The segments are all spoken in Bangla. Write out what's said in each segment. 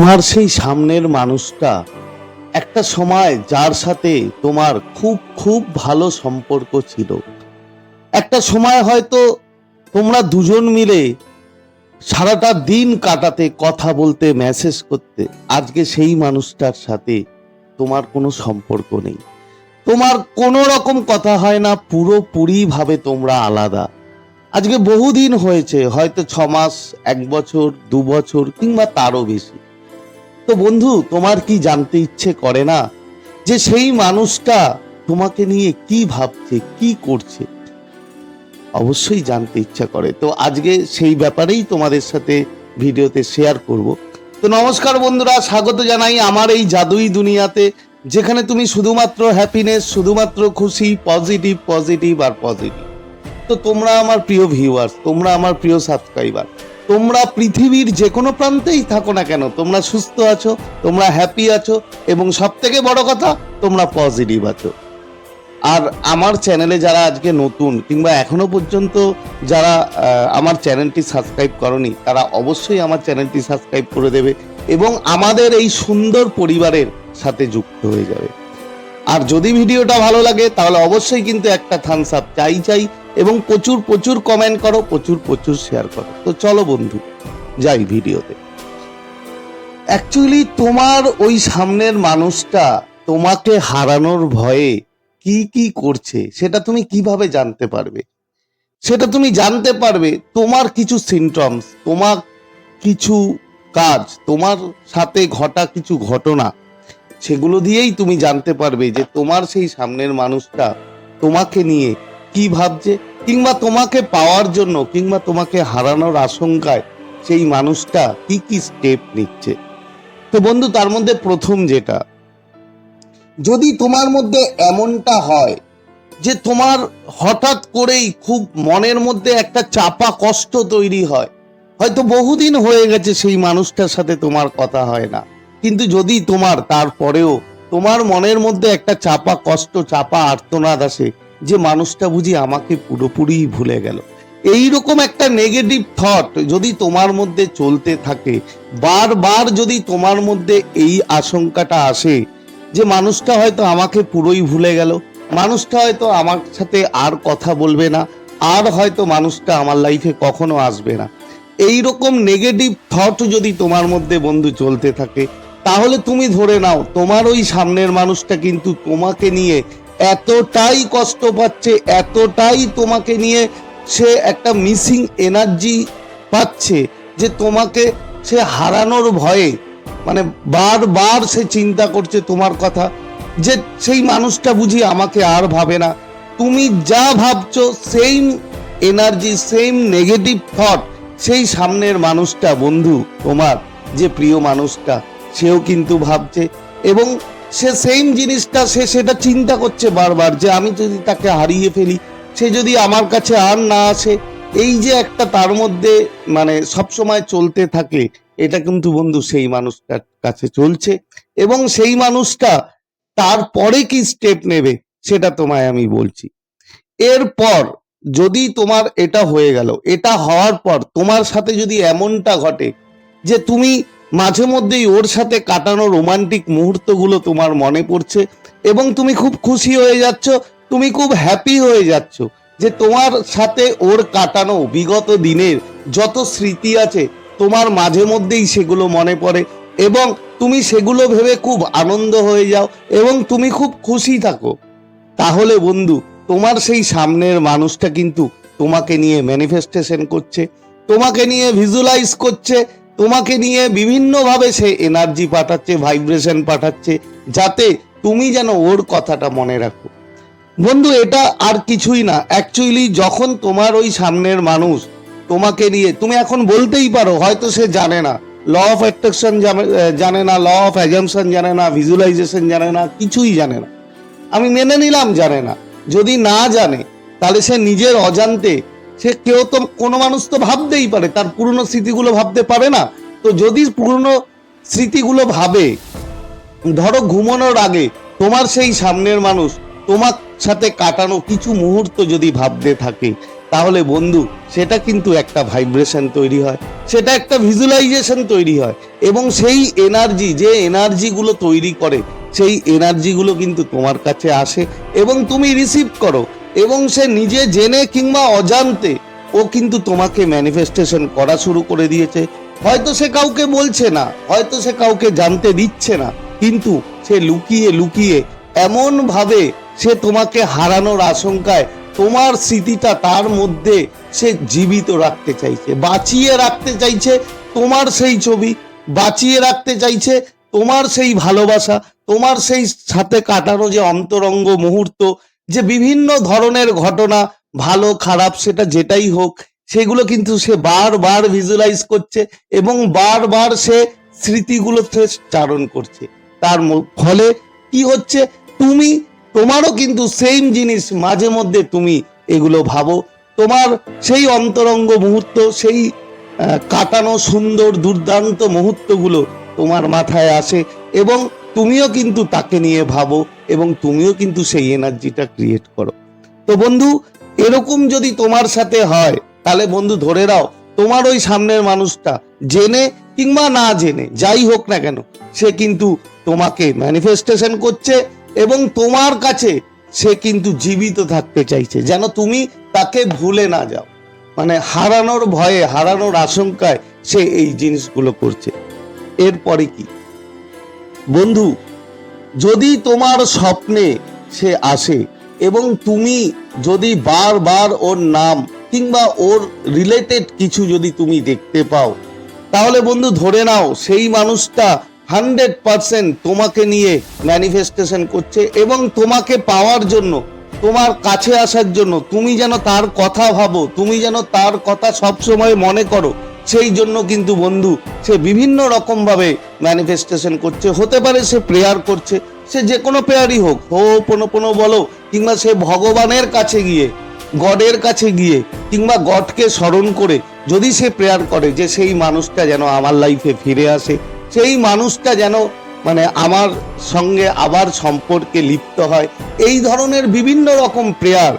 তোমার সেই সামনের মানুষটা একটা সময় যার সাথে তোমার খুব খুব ভালো সম্পর্ক ছিল। একটা সময় হয়তো তোমরা দুজন মিলে সারাটা দিন কাটাতে, কথা বলতে মেসেজ করতে। আজকে সেই মানুষটার সাথে তোমার কোনো সম্পর্ক নেই। তোমার কোনো রকম কথা হয় না পুরোপুরি ভাবে তোমরা আলাদা। আজকে বহুদিন হয়েছে, হয়তো ছ মাস, এক বছর, দু বছর, কিংবা তারও বেশি। তো বন্ধু, তোমার কি জানতে ইচ্ছে করে না যে সেই মানুষটা তোমাকে নিয়ে কি ভাবছে, কি করছে? অবশ্যই জানতে ইচ্ছা করে। তো আজকে সেই ব্যাপারেই তোমাদের সাথে ভিডিওতে শেয়ার করব। তো নমস্কার বন্ধুরা, স্বাগত জানাই আমার এই জাদুই দুনিয়াতে, যেখানে তুমি শুধুমাত্র হ্যাপিনেস শুধুমাত্র খুশি পজিটিভ পজিটিভ আর পজিটিভ তো তোমরা আমার প্রিয় ভিউয়ার্স তোমরা আমার প্রিয় সাবস্ক্রাইবার তোমরা পৃথিবীর যে কোনো প্রান্তেই থাকো না কেন, তোমরা সুস্থ আছো, তোমরা হ্যাপি আছো, এবং সব থেকে বড় কথা, তোমরা পজিটিভ আছো। আর আমার চ্যানেলে যারা আজকে নতুন, কিংবা এখনও পর্যন্ত যারা আমার চ্যানেলটি সাবস্ক্রাইব করনি, তারা অবশ্যই আমার চ্যানেলটি সাবস্ক্রাইব করে দেবে, এবং আমাদের এই সুন্দর পরিবারের সাথে যুক্ত হয়ে যাবে। আর যদি ভিডিওটা ভালো লাগে, তাহলে অবশ্যই কিন্তু একটা থামস আপ চাই চাই এবং প্রচুর প্রচুর কমেন্ট করো, প্রচুর প্রচুর শেয়ার করো। তো চলো বন্ধু, যাই ভিডিওতে। অ্যাকচুয়ালি তোমার ওই সামনের মানুষটা তোমাকে হারানোর ভয়ে কি কি করছে, সেটা তুমি কীভাবে জানতে পারবে? সেটা তুমি জানতে পারবে তোমার কিছু সিমটমস তোমার কিছু কাজ, তোমার সাথে ঘটা কিছু ঘটনা সেগুলো দিয়েই তুমি জানতে পারবে যে তোমার সেই সামনের মানুষটা তোমাকে নিয়ে কি ভাবছে কিংবা তোমাকে পাওয়ার জন্য কিংবা তোমাকে হারানোর আশঙ্কায় সেই মানুষটা কি কি স্টেপ নিচ্ছে। তো বন্ধু, তার মধ্যে প্রথম যেটা, যদি তোমার মধ্যে এমনটা হয় যে তোমার হঠাৎ করেই খুব মনের মধ্যে একটা চাপা কষ্ট তৈরি হয়, হয়তো বহুদিন হয়ে গেছে সেই মানুষটার সাথে তোমার কথা হয় না। কিন্তু যদি তোমার, তারপরেও তোমার মনের মধ্যে একটা চাপা কষ্ট, চাপা আর্তনাদ আসে যে মানুষটা বুঝি আমাকে পুরোপুরি ভুলে গেল। এই রকম একটা নেগেটিভ থট যদি তোমার মধ্যে চলতে থাকে, বারবার যদি তোমার মধ্যে এই আশঙ্কাটা আসে যে মানুষটা হয়তো আমাকে পুরোই ভুলে গেল, মানুষটা হয়তো আমার সাথে আর কথা বলবে না, আর হয়তো মানুষটা আমার লাইফে কখনো আসবে না। এই রকম নেগেটিভ থট যদি তোমার মধ্যে বন্ধু চলতে থাকে তাহলে তুমি ধরে নাও, তোমার ওই সামনের মানুষটা কিন্তু তোমাকে নিয়ে এতটাই কষ্ট পাচ্ছে, এতটাই তোমাকে নিয়ে সে একটা মিসিং এনার্জি পাচ্ছে যে তোমাকে সে হারানোর ভয়ে মানে বারবার সে চিন্তা করছে তোমার কথা, যে সেই মানুষটা বুঝি আমাকে আর ভাবে না। তুমি যা ভাবছ same energy same negative thought সেই সামনের মানুষটা বন্ধু তোমার, যে প্রিয় মানুষটা। সেও কিন্তু ভাবছে। এবং সে সেম জিনিসটা সে সেটা চিন্তা করছে বারবার যে আমি যদি তাকে হারিয়ে ফেলি, সে যদি আমার কাছে আর না আসে, এই যে একটা তার মধ্যে মানে সব সময় চলতে থাকে, এটা কিন্তু বন্ধু সেই মানুষটার কাছে চলছে। এবং সেই মানুষটা তারপরে কি স্টেপ নেবে, সেটা তোমায় আমি বলছি। এরপর যদি তোমার এটা হয়ে গেল, এটা হওয়ার পর তোমার সাথে যদি এমনটা ঘটে যে তুমি মাঝে মধ্যেই ওর সাথে কাটানো রোমান্টিক মুহূর্তগুলো তোমার মনে পড়ছে এবং তুমি খুব খুশি হয়ে যাচ্ছ, তুমি খুব হ্যাপি হয়ে যাচ্ছ যে তোমার সাথে ওর কাটানো বিগত দিনের যত স্মৃতি আছে, তোমার মাঝে মধ্যেই সেগুলো মনে পড়ে এবং তুমি সেগুলো ভেবে খুব আনন্দ হয়ে যাও এবং তুমি খুব খুশি থাকো। তাহলে বন্ধু, তোমার সেই সামনের মানুষটা কিন্তু তোমাকে নিয়ে ম্যানিফেস্টেশন করছে, তোমাকে নিয়ে ভিজুয়ালাইজ করছে তোমাকে নিয়ে বিভিন্নভাবে সে এনার্জি পাঠাচ্ছে ভাইব্রেশন পাঠাচ্ছে, যাতে তুমি যেন ওর কথাটা মনে রাখো। বন্ধু, এটা আর কিছুই না। অ্যাকচুয়ালি যখন তোমার ওই সামনের মানুষ তোমাকে নিয়ে, তুমি এখন বলতেই পারো, হয়তো সে জানে না। ল অফ অ্যাট্রাকশন জানে না ল অফ অ্যাজামশন জানে না ভিজুয়ালাইজেশন জানে না, কিছুই জানে না। আমি মেনে নিলাম জানে না। যদি না জানে, তাহলে সে নিজের অজান্তে সে কেউ তো কোনো মানুষ তো ভাবতেই পারে, তার পুরনো স্মৃতিগুলো ভাবতে পারে না। তো যদি পুরনো স্মৃতিগুলো ভাবে, ধরো ঘুমানোর আগে তোমার সেই সামনের মানুষ, তোমার সাথে কাটানো কিছু মুহূর্ত যদি ভাবতে থাকে, তাহলে বন্ধু, সেটা কিন্তু একটা ভাইব্রেশন তৈরি হয়, সেটা একটা ভিজুয়ালাইজেশন তৈরি হয়, এবং সেই এনার্জি যে এনার্জিগুলো তৈরি করে, সেই এনার্জিগুলো কিন্তু তোমার কাছে আসে, এবং তুমি রিসিভ করো। এবং সে নিজে জেনে কিংবা অজান্তে ও কিন্তু তোমাকে ম্যানিফেস্টেশন করা শুরু করে দিয়েছে। হয়তো সে কাউকে বলছে না, হয়তো সে কাউকে জানতে দিচ্ছে না, কিন্তু সে লুকিয়ে লুকিয়ে এমন ভাবে সে তোমাকে হারানোর আশঙ্কায় তোমার স্মৃতিটা তার মধ্যে সে জীবিত রাখতে চাইছে, বাঁচিয়ে রাখতে চাইছে তোমার সেই ছবি, বাঁচিয়ে রাখতে চাইছে তোমার সেই ভালোবাসা, তোমার সেই সাথে কাটানো যে অন্তরঙ্গ মুহূর্ত যে বিভিন্ন ধরনের ঘটনা, ভালো, খারাপ, সেটা যেটাই হোক, সেগুলো কিন্তু সে বারবার ভিজুয়ালাইজ করছে এবং বারবার সে স্মৃতিগুলোতে চারণ করছে। তার ফলে কি হচ্ছে? তুমি, তোমারও কিন্তু সেম জিনিস মাঝে মধ্যে তুমি এগুলো ভাবো। তোমার সেই অন্তরঙ্গ মুহূর্ত, সেই কাটানো সুন্দর, দুর্দান্ত মুহূর্তগুলো তোমার মাথায় আসে এবং তুমিও কিন্তু তাকে নিয়ে ভাবো। এবং তুমিও কিন্তু সেই এনার্জিটা ক্রিয়েট করো। তো বন্ধু, এরকম যদি তোমার সাথে হয়, তাহলে বন্ধু ধরে নাও, তোমার ওই সামনের মানুষটা জেনে কিংবা না জেনে, যাই হোক না কেন, সে কিন্তু তোমাকে ম্যানিফেস্টেশন করছে এবং তোমার কাছে সে কিন্তু জীবিত থাকতে চাইছে। যেন তুমি তাকে ভুলে না যাও। মানে হারানোর ভয়ে, হারানোর আশঙ্কায় সে এই জিনিসগুলো করছে। এরপরে কি? বন্ধু যদি তোমার স্বপ্নে সে আসে এবং তুমি যদি বারবার ওর নাম কিংবা ওর রিলেটেড কিছু যদি তুমি দেখতে পাও, তাহলে বন্ধু ধরে নাও সেই মানুষটা হান্ড্রেড পারসেন্ট তোমাকে নিয়ে ম্যানিফেস্টেশন করছে এবং তোমাকে পাওয়ার জন্য, তোমার কাছে আসার জন্য, তুমি যেন তার কথা ভাবো, তুমি যেন তার কথা সবসময় মনে করো, সেই জন্য কিন্তু বন্ধু সে বিভিন্ন রকম ভাবে ম্যানিফেস্টেশন করছে, হতে পারে সে প্রেয়ার করছে, সে যে কোনো প্রেয়ারই হোক, হো কোনো কোনো বলো, কিংবা সে ভগবানের কাছে গিয়ে, গডের কাছে গিয়ে, কিংবা গডকে স্মরণ করে, যদি সে প্রেয়ার করে যে সেই মানুষটা যেন আমার লাইফে ফিরে আসে, সেই মানুষটা যেন মানে আমার সঙ্গে আবার সম্পর্কে লিপ্ত হয়, এই ধরনের বিভিন্ন রকম প্রেয়ার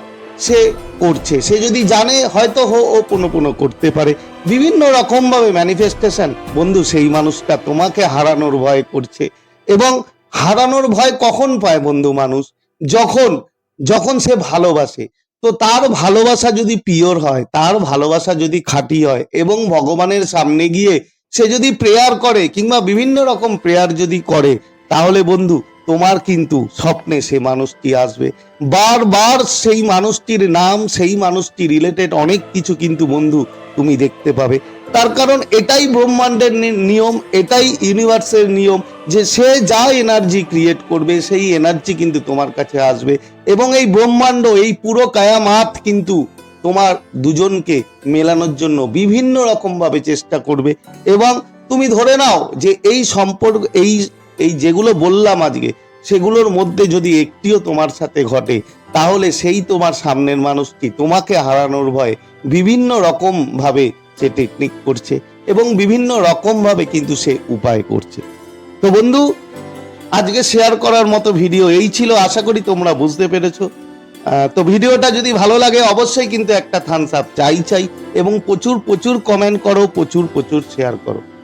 সে করছে। সে যদি জানে, হয়তো হো, ও পুনো পুনো করতে পারে। বিভিন্ন রকম ভাবে ম্যানিফেস্টেশন বন্ধু, সেই মানুষটা তোমাকে হারানোর ভয় করছে। এবং হারানোর ভয় কখন পায় বন্ধু মানুষ? যখন যখন সে ভালোবাসে। তো তার ভালোবাসা যদি পিওর হয়, তার ভালোবাসা যদি খাঁটি হয়, এবং ভগবানের সামনে গিয়ে সে যদি প্রেয়ার করে, কিংবা বিভিন্ন রকম প্রেয়ার যদি করে, তাহলে বন্ধু তোমার কিন্তু স্বপ্নে সে মানুষটি আসবে। বারবার সেই মানুষটির নাম, সেই মানুষটি রিলেটেড অনেক কিছু কিন্তু বন্ধু তুমি দেখতে পাবে। তার কারণ এটাই ব্রহ্মাণ্ডের নিয়ম, এটাই ইউনিভার্সের নিয়ম যে সে যা এনার্জি ক্রিয়েট করবে, সেই এনার্জি কিন্তু তোমার কাছে আসবে। এবং এই ব্রহ্মাণ্ড, এই পুরো কায়ামাত কিন্তু তোমার দুজনকে মেলানোর জন্য বিভিন্ন রকমভাবে চেষ্টা করবে। এবং তুমি ধরে নাও যে এই সম্পর্ক, এই এই যেগুলো বললাম আজকে, সেগুলোর মধ্যে যদি একটিও তোমার সাথে ঘটে, তাহলে সেই তোমার সামনের মানুষটি তোমাকে হারানোর ভয়ে বিভিন্ন রকম ভাবে সে টেকনিক করছে এবং বিভিন্ন রকম ভাবে কিন্তু সে উপায় করছে। তো বন্ধু, আজকে শেয়ার করার মতো ভিডিও এই ছিল, আশা করি তোমরা বুঝতে পেরেছ। তো ভিডিওটা যদি ভালো লাগে, অবশ্যই কিন্তু একটা থামস আপ চাই চাই এবং প্রচুর প্রচুর কমেন্ট করো, প্রচুর প্রচুর শেয়ার করো।